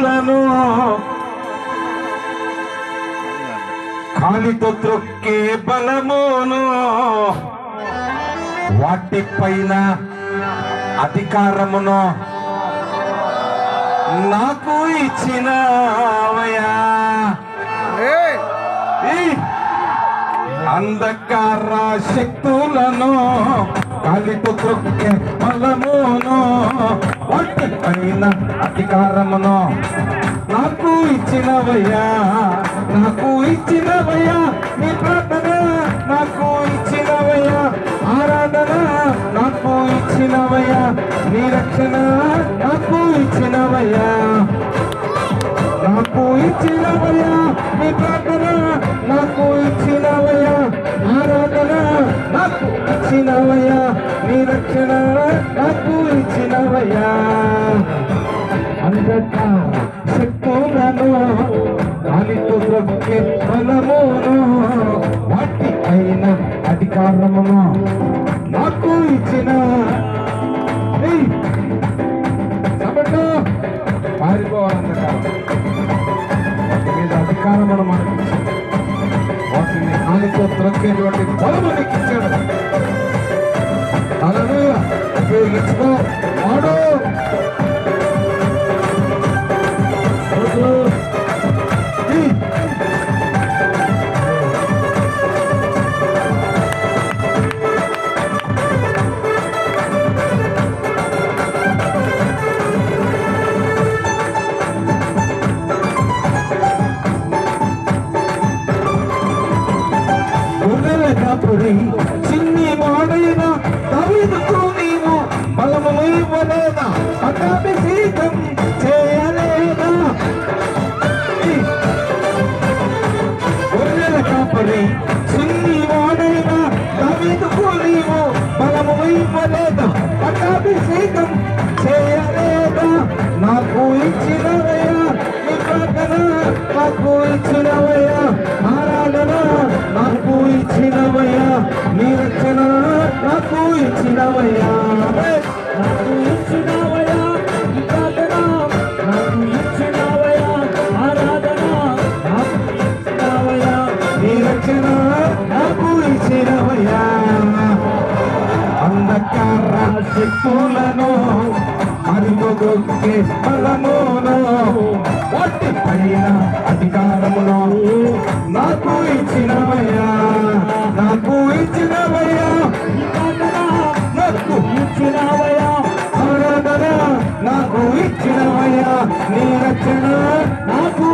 శత్రువులను కాలితో త్రొక్కే బలమును వాటిపైన అధికారమును నాకు ఇచ్చినవయా అంధకార శక్తులను కాలితో త్రొక్కే బలమును వాటిపైన అధికారమును నాకు ఇచ్చినవయ్యా నాకు ఇచ్చినవయ్యా నీ ప్రార్థన నాకు ఇచ్చినవయ్యా ఆరాధన నాకు ఇచ్చినవయ్యా నీ రక్షణ నాకు ఇచ్చినవయ్యా. నాకు ఇచ్చినవయ్యా నీ ప్రార్థన నాకు ఇచ్చినవయ్యా ఆరాధన నాకు ఇచ్చినవయ్యా. రక్షణ నాకు ఇచ్చినవయ్యా. అంధకార శక్తులను దానితో ద్రవ్య బలమును వాటి అయిన అధికారమును నాకు ఇచ్చిన. ఏయ్! చెప్పండి మీద అధికారమును మనకి వాటిని దానితో త్రొక్కేటువంటి బలము నీకు ఇచ్చాడు అలానే ఉపయోగించుకో వాడు కాపురి చిన్ని వాడైన దావీదుకు నీవు బలము ఇవ్వలేదా చేయలేదా? గొర్రెల కాపరి చిన్ని వాడైన దావీదుకు నీవు బలము ఇవ్వలేదా పట్టాభిషేకం చేయలేదా? నాకు ఇచ్చినవయ్యా నీ ప్రార్థన నాకు ఇచ్చినవయ్యా ఆరాధన నాకు ఇచ్చినవయ్యా ఇచ్చినవయ్యా నాకు ఇచ్చినవయ్యా నీ నాకు ఇచ్చినవయ్యా ఆరాధన నాకు ఇచ్చినవయ్యా నీ రక్షణ నాకు ఇచ్చినవయ్యా అంధకార శక్తులను అరుగొక్కే బలమును పైన అధికారమును నాకు ఇచ్చినవయ్యా. నాకు ఇచ్చినవయ్యా నాకు ఇచ్చినవయ్యా. నీ రక్షణ నాకు